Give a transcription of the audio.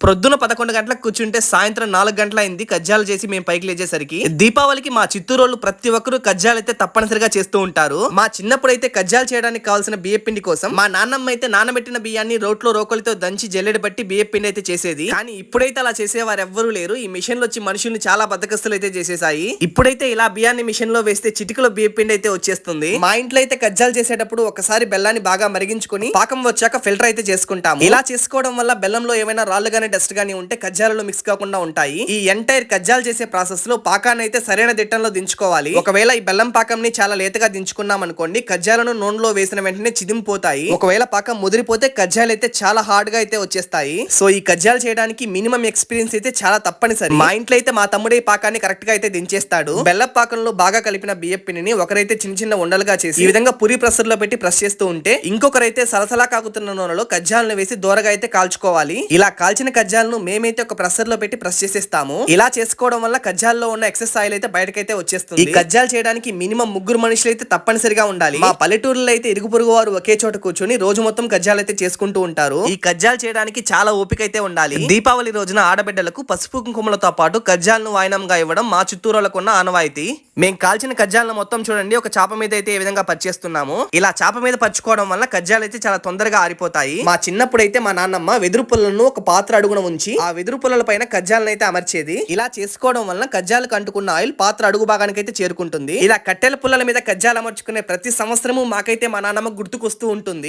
ప్రొద్దున పదకొండు గంటలకు కూర్చుంటే సాయంత్రం నాలుగు గంటల అయింది కజ్జాలు చేసి మేము పైకి లేచేసరికి దీపావళికి మా చిత్తూరు వాళ్ళు ప్రతి ఒక్కరూ కజ్జాలు అయితే తప్పనిసరిగా చేస్తూ ఉంటారు. మా చిన్నప్పుడు అయితే కజ్జాలు చేయడానికి కావాల్సిన బియ్య పిండి కోసం మా నాన్నమ్మ అయితే నానబెట్టిన బియ్యాన్ని రోట్లో రోకలితో దంచి జల్లెడ బట్టి బియ్య పిండి అయితే చేసేది. కానీ ఇప్పుడైతే అలా చేసేవారు ఎవ్వరూ లేరు. ఈ మిషన్లో వచ్చి మనుషుల్ని చాలా బద్దకస్తులు అయితే చేసేసాయి ఇప్పుడైతే ఇలా బియ్యాన్ని మిషన్లో వేస్తే చిటికలో బియ్య పిండి అయితే వచ్చేస్తుంది. మా ఇంట్లో అయితే కజ్జాలు చేసేటప్పుడు ఒకసారి బెల్లాన్ని బాగా మరిగించుకొని పాకం వచ్చాక ఫిల్టర్ అయితే చేసుకుంటాము. ఇలా చేసుకోవడం వల్ల బెల్లంలో ఏమైనా రాళ్ళు గానీ డస్ట్ గానీ ఉంటే కజ్జాలలో మిక్స్ కాకుండా ఉంటాయి. ఈ ఎంటైర్ కజ్జాలు చేసే ప్రాసెస్లో పాకాన్ని అయితే సరైన దిట్టంలో దించుకోవాలి. ఒకవేళ ఈ బెల్లం పాకంని చాలా లేతగా దించుకున్నాం అనుకోండి కజ్జాలను నూనెలో వేసిన వెంటనే చిదింపోతాయి. ఒకవేళ పాకం ముదిరిపోతే కజ్జాలు అయితే చాలా హార్డ్గా అయితే వచ్చేస్తాయి. సో ఈ కజ్జాలు చేయడానికి మినిమం ఎక్స్పీరియన్స్ అయితే చాలా తప్పనిసరి. మా ఇంట్లో అయితే మా తమ్ముడే పాకాన్ని కరెక్ట్గా అయితే దించేస్తాడు. బెల్లం పాకంలో బాగా కలిపిన బియ్యం పిండిని ఒకరైతే చిన్న చిన్న ఉండలుగా చేసి ఈ విధంగా పురి ప్రెషర్లో పెట్టి ప్రెస్ చేస్తూ ఉంటే ఇంకొకరైతే సలసలా కాకుతున్న నూనెలో కజ్జాలను వేసి దూరగా అయితే కాల్చుకోవాలి. ఇలా కాల్చిన కజ్జాలను మేమైతే ఒక ప్రెషర్లో పెట్టి ప్రెస్ చేసేస్తాము. ఇలా చేసుకోవడం వల్ల కజ్జాల్లో ఉన్న ఎక్సెస్ ఆయిల్ అయితే బయటకైతే వచ్చేస్తుంది. ఈ కజ్జాలు చేయడానికి మినిమం ముగ్గురు మనుషులు అయితే తప్పనిసరిగా ఉండాలి. మా పల్లెటూరులో అయితే ఇరుగు పొరుగు వారు ఒకే చోట కూర్చొని రోజు మొత్తం కజ్జాలు అయితే చేసుకుంటూ ఉంటారు. ఈ కజ్జాలు చేయడానికి చాలా ఓపిక అయితే ఉండాలి. దీపావళి రోజున ఆడబిడ్డలకు పసుపు కుంకుమలతో పాటు కజ్జాలను వాయినంగా ఇవ్వడం మా చిత్తూరులకు ఉన్న ఆనవాయితీ. మేము కాల్చిన కజ్జాలను మొత్తం చూడండి. ఒక చాప మీద అయితే ఏ విధంగా పరిచేస్తున్నాము? ఇలా చాప మీద పరుచుకోవడం వల్ల కజ్జాలు అయితే చాలా తొందరగా ఆరిపోతాయి. మా చిన్నప్పుడు అయితే మా నాన్నమ్మ వెదురు పుల్లలను ఒక పాత్ర అడుగున ఉంచి ఆ వెదురు పుల్లల పైన కజ్జాలను అయితే అమర్చేది. ఇలా చేసుకోవడం వల్ల కజ్జాలకు అంటుకున్న ఆయిల్ పాత్ర అడుగు భాగానికి అయితే చేరుకుంటుంది. ఇలా కట్టెల పుల్లల మీద కజ్జాలు అమర్చుకునే ప్రతి సంవత్సరము మాకైతే మా నాన్నమ్మ గుర్తుకొస్తూ ఉంటుంది.